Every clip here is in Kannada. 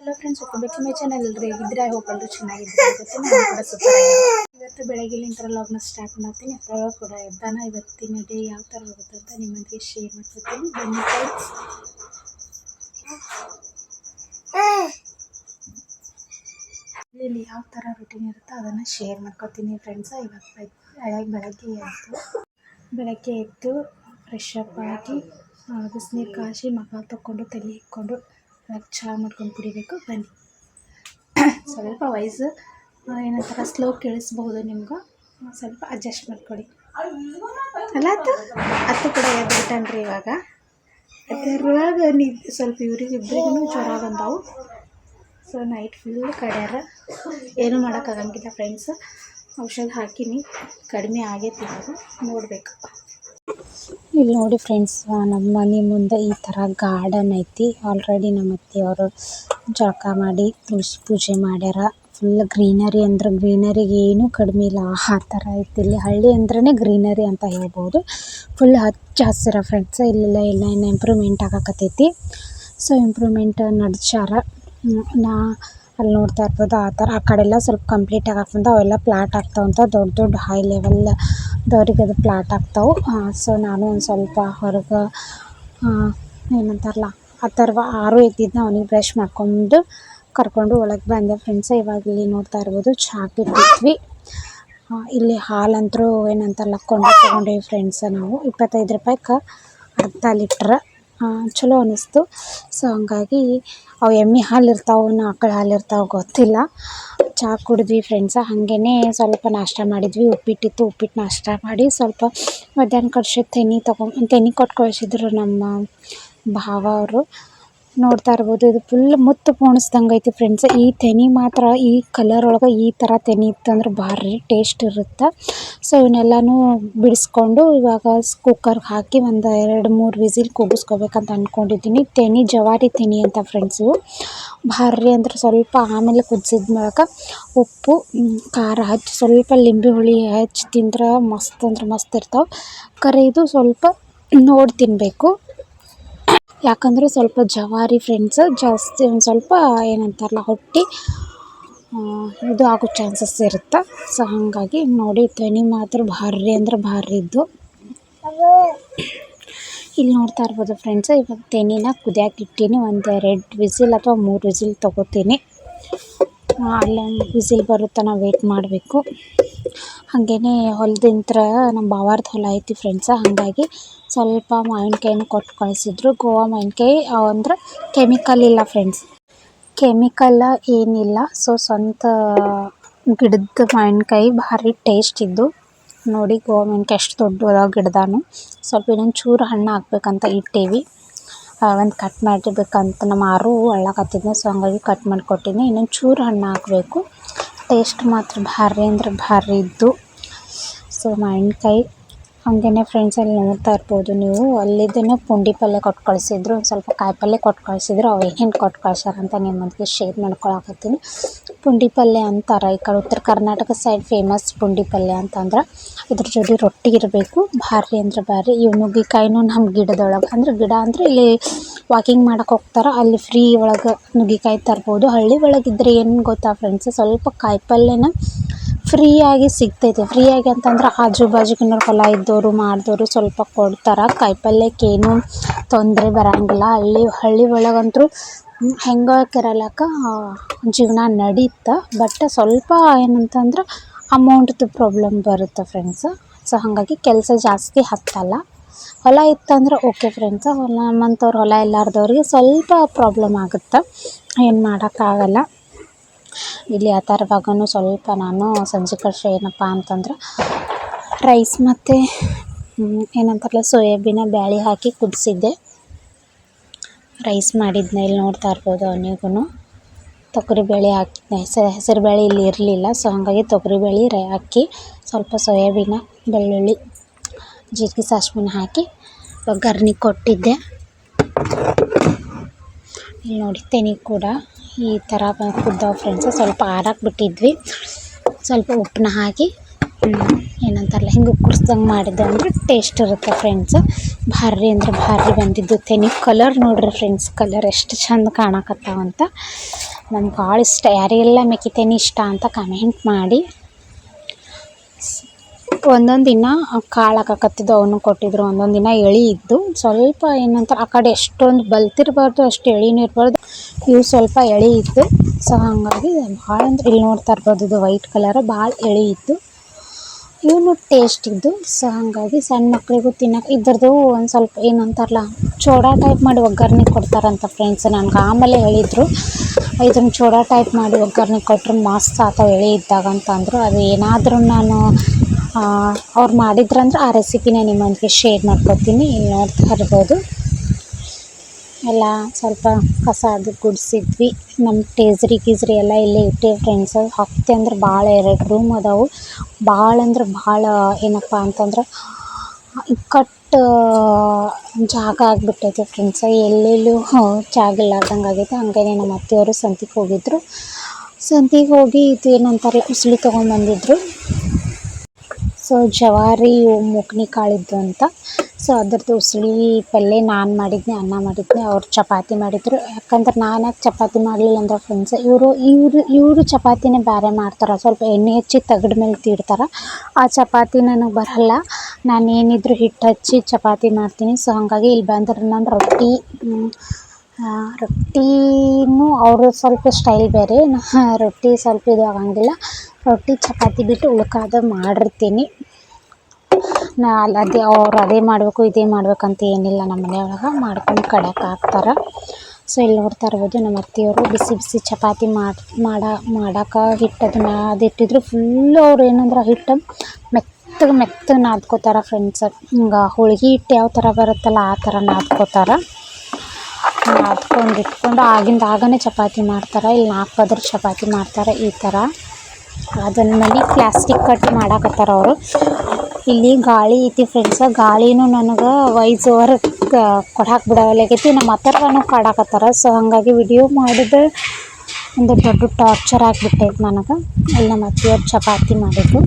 Hello friends back to my channel ಚೆನ್ನಾಗಿದ್ರೆ ಗೊತ್ತು ನಾನು ಕೂಡ ಸೂಪರ್ ಇವತ್ತು ಬೆಳಗ್ಗೆ ಇಂತರ ಲಾಗ್ನ ಸ್ಟಾರ್ಟ್ ಮಾಡ್ತೀನಿ. ಅಥವಾ ಕೂಡ ಎದ್ದಾನ. ಇವತ್ತಿನ ಡೇ ಯಾವ ಥರ ಹೋಗುತ್ತೆ ಅಂತ ನಿಮ್ಮೊಂದಿಗೆ ಶೇರ್ ಮಾಡ್ಕೊತೀನಿ. ಬನ್ನಿ ಫ್ರೆಂಡ್ಸ್ ಇಲ್ಲಿ ಯಾವ ಥರ ರುಟೀನ್ ಇರುತ್ತೋ ಅದನ್ನು ಶೇರ್ ಮಾಡ್ಕೊತೀನಿ ಫ್ರೆಂಡ್ಸ್ ಇವತ್ತು ಬೆಳಗ್ಗೆ ಎದ್ದು ಬೆಳಗ್ಗೆ ಎದ್ದು ಫ್ರೆಶ್ ಅಪ್ ಆಗಿ ಬಿಸಿನೀರು ಕಾಯಿಸಿ ಮಗ ತಗೊಂಡು ತಲೆ ಇಕ್ಕೊಂಡು ಚಹಾ ಮಾಡ್ಕೊಂಡು ಕುಡಿಬೇಕು. ಬನ್ನಿ. ಸ್ವಲ್ಪ ವಾಯ್ಸ್ ಏನಂತಾರ ಸ್ಲೋ ಕೇಳಿಸ್ಬಹುದು ನಿಮ್ಗೆ. ಸ್ವಲ್ಪ ಅಡ್ಜಸ್ಟ್ ಮಾಡ್ಕೊಳ್ಳಿ. ಅಲ್ಲ ಅತ್ತು? ಅತ್ತು ಕೂಡ ಎದ್ಬಿಟ್ಟನ್ರಿ ಇವಾಗ? ಅದರೊಳಗ ನಿ ಸ್ವಲ್ಪ ಇವ್ರಿಗೆ ಇಬ್ಬರಿಗೂ ಜ್ವರ ಬಂದವು. ಸೊ ನೈಟ್ ಫುಲ್ ಕಡ್ಯಾರ. ಏನು ಮಾಡೋಕ್ಕಾಗಂಗಿಲ್ಲ ಫ್ರೆಂಡ್ಸ್ ಔಷಧ ಹಾಕಿನಿ. ಕಡಿಮೆ ಆಗೈತಿ ನೋಡಬೇಕು. ಇಲ್ಲಿ ನೋಡಿ ಫ್ರೆಂಡ್ಸ್ ನಮ್ಮ ಮನೆ ಮುಂದೆ ಈ ತರ ಗಾರ್ಡನ್ ಐತಿ. ಆಲ್ರೆಡಿ ನಮ್ಮ ಅತ್ತೆಯವರು ಜಳಕ ಮಾಡಿ, ತುಳಸಿ ಪೂಜೆ ಮಾಡ್ಯಾರ. ಫುಲ್ ಗ್ರೀನರಿ ಅಂದ್ರೆ ಗ್ರೀನರಿ ಏನು ಕಡಿಮೆ ಇಲ್ಲ. ಆ ತರ ಐತಿ. ಇಲ್ಲಿ ಹಳ್ಳಿ ಅಂದ್ರೆ ಗ್ರೀನರಿ ಅಂತ ಹೇಳ್ಬೋದು. ಫುಲ್ ಹಚ್ಚ ಹಸಿರ ಫ್ರೆಂಡ್ಸ್ ಇಲ್ಲೆಲ್ಲ ಎಲ್ಲ ಇನ್ನು ಇಂಪ್ರೂವ್ಮೆಂಟ್ ಆಗಕತ್ತೈತಿ. ಸೊ ಇಂಪ್ರೂವ್ಮೆಂಟ್ ನಡ್ಸ್ಯಾರ. ನಾ ಅಲ್ಲಿ ನೋಡ್ತಾ ಇರಬಹುದು ಆ ಥರ ಆ ಕಡೆ ಎಲ್ಲ ಸ್ವಲ್ಪ ಕಂಪ್ಲೀಟ್ ಬಂದ ಅವೆಲ್ಲ ಪ್ಲಾಟ್ ಆಗ್ತಾವಂತ ದೊಡ್ಡ ದೊಡ್ಡ ಹೈ ಲೆವೆಲ್ ದವರಿಗೆ ಅದು ಪ್ಲಾಟ್ ಆಗ್ತಾವ ಸೊ ನಾನು ಒಂದು ಸ್ವಲ್ಪ ಹೊರಗೆ ಏನಂತಾರಲ್ಲ ಅಥರ್ವ ಆರು ಎದ್ದಿದ್ನ ಅವನಿಗೆ ಬ್ರಷ್ ಮಾಡ್ಕೊಂಡು ಕರ್ಕೊಂಡು ಒಳಗೆ ಬಂದೆ. ಫ್ರೆಂಡ್ಸ್ ಇವಾಗ ಇಲ್ಲಿ ನೋಡ್ತಾ ಇರ್ಬೋದು ಚಹಾ ಇಟ್ಟಿದ್ವಿ. ಆ, ಇಲ್ಲಿ ಹಾಲಂತರೂ ಏನಂತಾರಲ್ಲ ಕೊಂಡು ತೊಗೊಂಡೇವಿ ಫ್ರೆಂಡ್ಸ್ ನಾವು. ಇಪ್ಪತ್ತೈದು ರೂಪಾಯ್ಗೆ ಅರ್ಧ ಲೀಟ್ರ್ ಚಲೋ ಅನ್ನಿಸ್ತು ಸೊ ಹಂಗಾಗಿ ಅವು ಎಮ್ಮೆ ಹಾಲು ಇರ್ತಾವೆ ಆಕಳ ಹಾಲು ಇರ್ತಾವೆ ಗೊತ್ತಿಲ್ಲ. ಚಹಾ ಕುಡಿದ್ವಿ ಫ್ರೆಂಡ್ಸ ಹಾಗೇ ಸ್ವಲ್ಪ ನಾಷ್ಟ ಮಾಡಿದ್ವಿ. ಉಪ್ಪಿಟ್ಟಿತ್ತು, ಉಪ್ಪಿಟ್ಟು ನಾಷ್ಟ ಮಾಡಿ ಸ್ವಲ್ಪ ಮಧ್ಯಾಹ್ನ ಕಡ್ಸಿದ ತೆನಿ ತೊಗೊಂಡು, ತೆನಿ ಕೊಟ್ಟು ಕಳಿಸಿದ್ರು ನಮ್ಮ ಭಾವ ಅವರು. ನೋಡ್ತಾ ಇರ್ಬೋದು. ಇದು ಫುಲ್ ಮುತ್ತು ಪೋಣಿಸ್ದಂಗೆ ಐತಿ ಫ್ರೆಂಡ್ಸ್ ಈ ತೆನಿ ಮಾತ್ರ, ಈ ಕಲರ್ ಒಳಗೆ ಈ ಥರ ತೆನಿ ಇತ್ತಂದ್ರೆ ಭಾರಿ ಟೇಸ್ಟ್ ಇರುತ್ತೆ. ಸೊ ಇವನ್ನೆಲ್ಲನೂ ಬಿಡಿಸ್ಕೊಂಡು ಇವಾಗ ಕುಕ್ಕರ್ಗೆ ಹಾಕಿ ಒಂದು ಎರಡು, ಮೂರು ವಿಸಿಲ್ ಕೂಗಿಸ್ಕೋಬೇಕಂತ ಅಂದ್ಕೊಂಡಿದ್ದೀನಿ ತೆನಿ ಜವಾರಿ ತೆನಿ ಅಂತ ಫ್ರೆಂಡ್ಸ್ ಇವು ಭಾರಿ ಅಂದ್ರೆ ಸ್ವಲ್ಪ ಆಮೇಲೆ ಕುದಿಸಿದ ಮೂಲಕ ಉಪ್ಪು ಖಾರ ಹಚ್ಚಿ ಸ್ವಲ್ಪ ಲಿಂಬೆ ಹುಳಿ ಹಚ್ಚಿ ತಿಂದ್ರೆ ಮಸ್ತ್ ಅಂದ್ರೆ ಮಸ್ತ್ ಇರ್ತಾವೆ. ಕರೆ ಇದು ಸ್ವಲ್ಪ ನೋಡಿ ತಿನ್ನಬೇಕು ಯಾಕಂದರೆ ಸ್ವಲ್ಪ ಜವಾರಿ ಫ್ರೆಂಡ್ಸ್ ಜಾಸ್ತಿ ಒಂದು ಸ್ವಲ್ಪ ಏನಂತಾರಲ್ಲ ಹೊಟ್ಟೆ ಇದು ಆಗೋ ಚಾನ್ಸಸ್ ಇರುತ್ತೆ? ಸೊ ಹಾಗಾಗಿ ನೋಡಿ ತೆನಿ ಮಾತ್ರ ಭಾರಿ ಅಂದ್ರೆ ಭಾರಿ ಇದ್ದು. ಇಲ್ಲಿ ನೋಡ್ತಾ ಇರ್ಬೋದು ಫ್ರೆಂಡ್ಸ್ ಇವಾಗ ತೆನಿನ ಕುದಿಯಕ್ಕೆ ಇಟ್ಟೀನಿ, ಒಂದು ಎರಡು ವಿಸಿಲ್ ಅಥವಾ ಮೂರು ವಿಸಿಲ್ ತೊಗೋತೀನಿ. ಅಲ್ಲೇ ವಿಸಿಲ್ ಬರುತ್ತಾನ ವೆಯ್ಟ್ ವೇಟ್ ಮಾಡಬೇಕು ಹಾಗೇ ನಮ್ಮ ಭಾವಾರ್ದ ಹೊಲ ಐತಿ ಫ್ರೆಂಡ್ಸ ಹಾಗಾಗಿ ಸ್ವಲ್ಪ ಮಾವಿನಕಾಯಿನ ಕೊಟ್ಟು ಕಳಿಸಿದ್ರು. ಗೋವಾ ಮಾವಿನಕಾಯಿ ಅಂದ್ರೆ ಕೆಮಿಕಲ್ ಇಲ್ಲ ಫ್ರೆಂಡ್ಸ್ ಕೆಮಿಕಲ್ ಏನಿಲ್ಲ ಸೊ ಸ್ವಂತ ಗಿಡದ ಮಾವಿನಕಾಯಿ ಭಾರಿ ಟೇಸ್ಟ್ ಇದ್ದು. ನೋಡಿ ಗೋವಾ ಮಾವಿನಕಾಯಿ ಎಷ್ಟು ದೊಡ್ಡ ಅದಾವ ಗಿಡದಾನು. ಸ್ವಲ್ಪ ಇನ್ನೊಂದು ಚೂರು ಹಣ್ಣು ಹಾಕ್ಬೇಕಂತ ಇಟ್ಟೇವಿ. ಒಂದು ಕಟ್ ಮಾಡಿರ್ಬೇಕಂತ ನಮ್ಮ ಆರು ಒಳ್ಳಾಕತ್ತಿದ್ನ ಸೊ ಹಂಗಾಗಿ ಕಟ್ ಮಾಡಿ ಕೊಟ್ಟಿನಿ ಇನ್ನೊಂದು ಚೂರು ಹಣ್ಣು ಹಾಕಬೇಕು. ಟೇಸ್ಟ್ ಮಾತ್ರ ಭಾರಿ ಅಂದ್ರೆ ಭಾರಿ ಇದ್ದು ಸೊ ಮಾವಿನಕಾಯಿ ಹಾಗೇ ಫ್ರೆಂಡ್ಸ್ ಅಲ್ಲಿ ನೋಡ್ತಾ ಇರ್ಬೋದು ನೀವು. ಅಲ್ಲಿದ್ದನ್ನು ಪುಂಡಿ ಪಲ್ಯ ಕೊಟ್ಟು ಕಳಿಸಿದ್ರು, ಒಂದು ಸ್ವಲ್ಪ ಕಾಯಿ ಪಲ್ಯ ಕೊಟ್ಟು ಕಳಿಸಿದ್ರು, ಅವು ಏನ್ ಕೊಟ್ಟು ಕಳ್ಸ್ಯಾರ ಅಂತ ನಿಮ್ಮೊಂದಿಗೆ ಶೇರ್ ಮಾಡ್ಕೊಳಕತ್ತೀನಿ. ಪುಂಡಿ ಪಲ್ಯ ಅಂತಾರೆ ಈ ಕಡೆ ಉತ್ತರ ಕರ್ನಾಟಕ ಸೈಡ್ ಫೇಮಸ್ ಪುಂಡಿ ಪಲ್ಯ ಅಂತಂದ್ರೆ ಇದ್ರ ಜೋಡಿ ರೊಟ್ಟಿ ಇರಬೇಕು, ಭಾರಿ ಅಂದ್ರೆ ಭಾರಿ. ಇವು ನುಗ್ಗಿಕಾಯಿನೂ ನಮ್ಮ ಗಿಡದೊಳಗೆ, ಅಂದ್ರೆ ಗಿಡ ಅಂದ್ರೆ ಇಲ್ಲಿ ವಾಕಿಂಗ್ ಮಾಡಕ್ಕೆ ಹೋಗ್ತಾರೆ, ಅಲ್ಲಿ ಫ್ರೀ ಒಳಗೆ ನುಗ್ಗಿಕಾಯಿ ತರ್ಬೋದು. ಹಳ್ಳಿ ಒಳಗಿದ್ರೆ ಏನು ಗೊತ್ತಾ ಫ್ರೆಂಡ್ಸ್ ಸ್ವಲ್ಪ ಕಾಯಿ ಪಲ್ಯನ ಫ್ರೀಯಾಗಿ ಸಿಗ್ತೈತೆ. ಫ್ರೀಯಾಗಿ ಅಂತಂದ್ರೆ ಆಜು ಬಾಜುಕಿನವ್ರು ಹೊಲ ಇದ್ದವರು ಮಾಡಿದವರು ಸ್ವಲ್ಪ ಕೊಡ್ತಾರೆ. ಕಾಯಿ ಏನೂ ತೊಂದರೆ ಬರೋಂಗಿಲ್ಲ. ಹಳ್ಳಿ ಹಳ್ಳಿ ಒಳಗಂತೂ ಹೆಂಗೆ ಕೆರಲಕ್ಕ ಜೀವನ ನಡೀತಾ. ಬಟ್ ಸ್ವಲ್ಪ ಏನಂತಂದ್ರೆ ಅಮೌಂಟ್ದು ಪ್ರಾಬ್ಲಮ್ ಬರುತ್ತೆ ಫ್ರೆಂಡ್ಸ್ ಸೊ ಹಾಗಾಗಿ ಕೆಲಸ ಜಾಸ್ತಿ ಹತ್ತಲ್ಲ. ಹೊಲ ಇತ್ತಂದ್ರೆ ಓಕೆ ಫ್ರೆಂಡ್ಸ್ ಹೊಲ ನಮ್ಮಂಥವ್ರು ಹೊಲ ಇಲ್ಲಾರ್ದವ್ರಿಗೆ ಸ್ವಲ್ಪ ಪ್ರಾಬ್ಲಮ್ ಆಗುತ್ತೆ. ಏನು ಮಾಡೋಕ್ಕಾಗಲ್ಲ. ಇಲ್ಲಿ ಆ ಥರವಾಗೂ ಸ್ವಲ್ಪ ನಾನು ಸಂಜೆ ಕಷ್ಟ ಏನಪ್ಪ ಅಂತಂದ್ರೆ ರೈಸ್ ಮತ್ತು ಏನಂತಾರಲ್ಲ, ಸೋಯಾಬೀನ ಬ್ಯಾಳಿ ಹಾಕಿ ಕುದಿಸಿದ್ದೆ. ರೈಸ್ ಮಾಡಿದ್ನ ಇಲ್ಲಿ ನೋಡ್ತಾ ಇರ್ಬೋದು ಅವನಿಗೂ ತೊಗರಿಬೇಳೆ ಹಾಕಿ ಹೆಸರು ಹೆಸರು ಬೇಳೆ ಇಲ್ಲಿ ಇರಲಿಲ್ಲ, ಸೊ ಹಾಗಾಗಿ ತೊಗರಿಬೇಳೆ ರೈ, ಹಾಕಿ ಸ್ವಲ್ಪ ಸೋಯಾಬೀನ, ಬೆಳ್ಳುಳ್ಳಿ, ಜೀರಿಗೆ ಸಾಸ್ಮಿನ ಹಾಕಿ ಒಗ್ಗರ್ಣೆ ಕೊಟ್ಟಿದ್ದೆ. ಇಲ್ಲಿ ನೋಡಿ ತೆನಿ ಕೂಡ. ಈ ಥರ ಕುದ್ದಾವ ಫ್ರೆಂಡ್ಸ್ ಸ್ವಲ್ಪ ಆರಕ್ಕೆ ಬಿಟ್ಟಿದ್ವಿ ಸ್ವಲ್ಪ ಉಪ್ಪನ್ನ ಹಾಕಿ ಏನಂತಾರಲ್ಲ, ಹಿಂಗೆ ಉಕ್ಕರ್ಸ್ದಂಗೆ ಮಾಡಿದ್ದೆ ಅಂದ್ರೆ ಟೇಸ್ಟ್ ಇರುತ್ತೆ ಫ್ರೆಂಡ್ಸ್ ಭಾರಿ ಅಂದ್ರೆ ಭಾರಿ ಬಂದಿದ್ದು. ತೆನಿ ಕಲರ್ ನೋಡ್ರಿ ಫ್ರೆಂಡ್ಸ್ ಕಲರ್ ಎಷ್ಟು ಚಂದ ಕಾಣಕತ್ತಾವಂತ. ನಮ್ಗೆ ಭಾಳ ಇಷ್ಟ. ಯಾರಿಗೆಲ್ಲ ಮೆಕ್ಕಿತೆನಿ ಇಷ್ಟ ಅಂತ ಕಮೆಂಟ್ ಮಾಡಿ. ಒಂದೊಂದು ದಿನ ಕಾಳು ಹಾಕಕತ್ತಿದ್ದು ಅವನು ಕೊಟ್ಟಿದ್ರು. ಒಂದೊಂದು ದಿನ ಎಳೆ ಇದ್ದು ಸ್ವಲ್ಪ ಏನಂತಾರೆ ಆ ಕಡೆ ಎಷ್ಟೊಂದು ಬಲ್ತಿರ್ಬಾರ್ದು, ಅಷ್ಟು ಎಳೆನೂ ಇರಬಾರ್ದು. ಇವು ಸ್ವಲ್ಪ ಎಳೆ ಇತ್ತು ಸೊ ಹಾಗಾಗಿ ಭಾಳ ಅಂದ್ರೆ ಇಲ್ಲಿ ನೋಡ್ತಾ ಇರ್ಬೋದು ಇದು ವೈಟ್ ಕಲರ್ ಭಾಳ ಎಳೆ ಇತ್ತು ಇವನು ಟೇಸ್ಟ್ ಇದ್ದು, ಸೊ ಹಾಗಾಗಿ ಸಣ್ಣ ಮಕ್ಕಳಿಗೂ ತಿನ್ನಕ್ಕೆ ಇದ್ರದ್ದು ಒಂದು ಸ್ವಲ್ಪ ಏನಂತಾರಲ್ಲ, ಚೋಡಾ ಟೈಪ್ ಮಾಡಿ ಒಗ್ಗರಣೆ ಕೊಡ್ತಾರಂತ ಫ್ರೆಂಡ್ಸ್ ನನಗೆ ಆಮೇಲೆ ಹೇಳಿದರು ಇದನ್ನ ಚೋಡಾ ಟೈಪ್ ಮಾಡಿ ಒಗ್ಗರಣೆ ಕೊಟ್ಟರು ಮಸ್ತ್ ಆತಾವ ಎಳೆ ಇದ್ದಾಗ ಅಂತಂದರು ಅದು ಏನಾದರೂ ನಾನು ಅವ್ರು ಮಾಡಿದ್ರಂದ್ರೆ ಆ ರೆಸಿಪಿನ ನಿಮ್ಮೊಂದಿಗೆ ಶೇರ್ ಮಾಡ್ಕೊತೀನಿ ನೋಡ್ತಾ ಇರ್ಬೋದು ಎಲ್ಲ ಸ್ವಲ್ಪ ಕಸ ಅದು ಗುಡಿಸಿದ್ವಿ. ನಮ್ಮ ಟೇಸ್ರಿ ಗೀಸ್ರಿ ಎಲ್ಲ ಇಲ್ಲೇ ಇಟ್ಟೆ ಫ್ರೆಂಡ್ಸ್ ಹತ್ತಿ ಅಂದ್ರೆ ಭಾಳ ಎರಡು ರೂಮ್ ಅದಾವು. ಭಾಳ ಅಂದ್ರೆ ಭಾಳ ಏನಪ್ಪ ಅಂತಂದ್ರೆ ಇಕ್ಕಟ್ಟು ಜಾಗ ಆಗಿಬಿಟ್ಟೈತೆ ಫ್ರೆಂಡ್ಸ್ ಎಲ್ಲೆಲ್ಲೂ ಜಾಗ ಇಲ್ಲಾರ್ದಂಗೆ ಆಗೈತೆ. ಹಂಗೇನೆ ನಮ್ಮ ಅತ್ತೆಯವರು ಸಂತಿಗೆ ಹೋಗಿದ್ರು. ಸಂತಿಗೆ ಹೋಗಿ ಇದು ಏನಂತಾರೆ, ಉಸ್ಲಿ ತೊಗೊಂಬಂದಿದ್ರು ಸೊ ಜವಾರಿ ಕಾಳಿದ್ದು ಅಂತ. ಸೊ ಅದ್ರದ್ದು ಉಸಳಿ ಪಲ್ಯ ನಾನು ಮಾಡಿದ್ನಿ, ಅನ್ನ ಮಾಡಿದ್ನಿ, ಅವ್ರು ಚಪಾತಿ ಮಾಡಿದ್ರು. ಯಾಕಂದ್ರೆ ನಾನು ಚಪಾತಿ ಮಾಡಲಿಲ್ಲ ಅಂದ್ರೆ ಫ್ರೆಂಡ್ಸ್ ಇವರು ಇವರು ಇವರು ಚಪಾತಿನೇ ಬೇರೆ ಮಾಡ್ತಾರೆ. ಸ್ವಲ್ಪ ಎಣ್ಣೆ ಹಚ್ಚಿ ತಗಡ ಮೇಲೆ ತೀಡ್ತಾರೆ. ಆ ಚಪಾತಿ ನನಗೆ ಬರಲ್ಲ. ನಾನು ಏನಿದ್ರು ಹಿಟ್ಟು ಹಚ್ಚಿ ಚಪಾತಿ ಮಾಡ್ತೀನಿ. ಸೊ ಹಾಗಾಗಿ ಇಲ್ಲಿ ಬಂದ್ರೆ ನಾನು ರೊಟ್ಟಿ ರೊಟ್ಟಿನೂ ಅವರು ಸ್ವಲ್ಪ ಸ್ಟೈಲ್ ಬೇರೆ. ರೊಟ್ಟಿ ಸ್ವಲ್ಪ ಇದು ಆಗಂಗಿಲ್ಲ. ರೊಟ್ಟಿ ಚಪಾತಿ ಬಿಟ್ಟು ಉಳ್ಕಾದ ಮಾಡಿರ್ತೀನಿ. ನಾ ಅಲ್ಲಿ ಅದೇ ಅವ್ರು ಅದೇ ಮಾಡಬೇಕು, ಇದೇ ಮಾಡ್ಬೇಕಂತ ಏನಿಲ್ಲ ನಮ್ಮ ಮನೆಯೊಳಗೆ. ಮಾಡ್ಕೊಂಡು ಕಡಕ್ಕೆ ಹಾಕ್ತಾರೆ. ಸೊ ಇಲ್ಲಿ ನೋಡ್ತಾ ಇರ್ಬೋದು ನಮ್ಮ ಅತ್ತೆಯವರು ಬಿಸಿ ಬಿಸಿ ಚಪಾತಿ ಮಾಡಿ, ಮಾಡ, ಮಾಡೋಕೆ ಹಿಟ್ಟು ಅದನ್ನು ಅದಿಟ್ಟಿದ್ರು ಫುಲ್ಲು ಅವ್ರು ಏನಂದ್ರೆ ಹಿಟ್ಟು ಮೆತ್ತಗೆ ಮೆತ್ತಗೆ ನಾದ್ಕೋತಾರೆ ಫ್ರೆಂಡ್ಸ್ ಹಿಂಗೆ ಹೋಳಿಗೆ ಹಿಟ್ಟು ಯಾವ ಥರ ಬರುತ್ತಲ್ಲ ಆ ಥರ ನಾದ್ಕೋತಾರೆ. ನಾದ್ಕೊಂಡು ಇಟ್ಕೊಂಡು ಆಗಿಂದ ಆಗನೇ ಚಪಾತಿ ಮಾಡ್ತಾರೆ, ಇಲ್ಲಿ ನಾಲ್ಕು ಚಪಾತಿ ಮಾಡ್ತಾರೆ ಈ ಥರ ಅದನ್ನಲ್ಲಿ ಪ್ಲಾಸ್ಟಿಕ್ ಕಟ್ ಮಾಡಾಕತ್ತಾರ ಅವರು. ಇಲ್ಲಿ ಗಾಳಿ ಐತಿ ಫ್ರೆಂಡ್ಸ್ ಗಾಳಿನೂ ನನಗೆ ವೈಸ್ ಓವರ್ ಕೊಡಾಕ್ ಬಿಡವಲ್ಲಾಗೈತಿ ನಮ್ಮ ಹತ್ತಿರನೂ ಕಾಡಾಕತ್ತಾರ ಸೊ ಹಾಗಾಗಿ ವಿಡಿಯೋ ಮಾಡಿದ್ರೆ ಒಂದು ದೊಡ್ಡ ಟಾರ್ಚರ್ ಆಗಿಬಿಟ್ಟೈತೆ ನನಗೆ. ಇಲ್ಲಿ ನಮ್ಮ ಅತ್ತಿಯವ್ರು ಚಪಾತಿ ಮಾಡಿದ್ರು.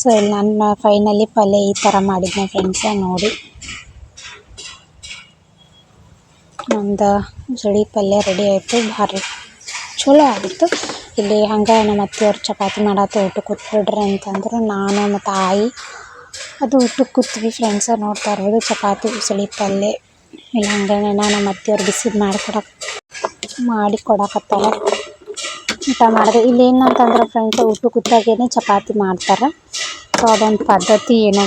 ಸೊ ಇಲ್ಲಿ ನಾನು ಫೈನಲಿ ಪಲ್ಯ ಈ ಥರ ಮಾಡಿದ್ದೆ ಫ್ರೆಂಡ್ಸ ನೋಡಿ. ಒಂದು ಜಡಿ ಪಲ್ಯ ರೆಡಿ ಆಯಿತು. ಭಾರಿ ಚಲೋ ಆಗಿತ್ತು. ಇಲ್ಲಿ ಹಂಗೆ ನಮ್ಮ ಅತ್ತೆಯವ್ರು ಚಪಾತಿ ಮಾಡತ್ತೆ ಊಟಕ್ಕೆ ಕೂತ್ಬಿಡ್ರಿ ಅಂತಂದ್ರು ನಾನು ಮತ್ತು ಆಯಿ. ಅದು ಊಟಕ್ಕೆ ಕೂತ್ವಿ ಫ್ರೆಂಡ್ಸ ನೋಡ್ತಾ ಇರ್ಬೋದು. ಚಪಾತಿ ಉಸಳಿ ಪಲ್ಯ. ಇಲ್ಲಿ ಹಂಗೆ ನಮ್ಮ ಅತ್ತೆಯವ್ರು ಬಿಸಿದು ಮಾಡಿಕೊಡಕ್ಕೆ ಮಾಡಿ ಕೊಡಕತ್ತಾರ. ಊಟ ಮಾಡಿದೆ. ಇಲ್ಲಿ ಏನಂತಂದ್ರೆ ಫ್ರೆಂಡ್ಸ್ ಊಟ ಕೂತಾಗೇನೆ ಚಪಾತಿ ಮಾಡ್ತಾರೆ. ಸೊ ಅದೊಂದು ಪದ್ಧತಿ ಏನೋ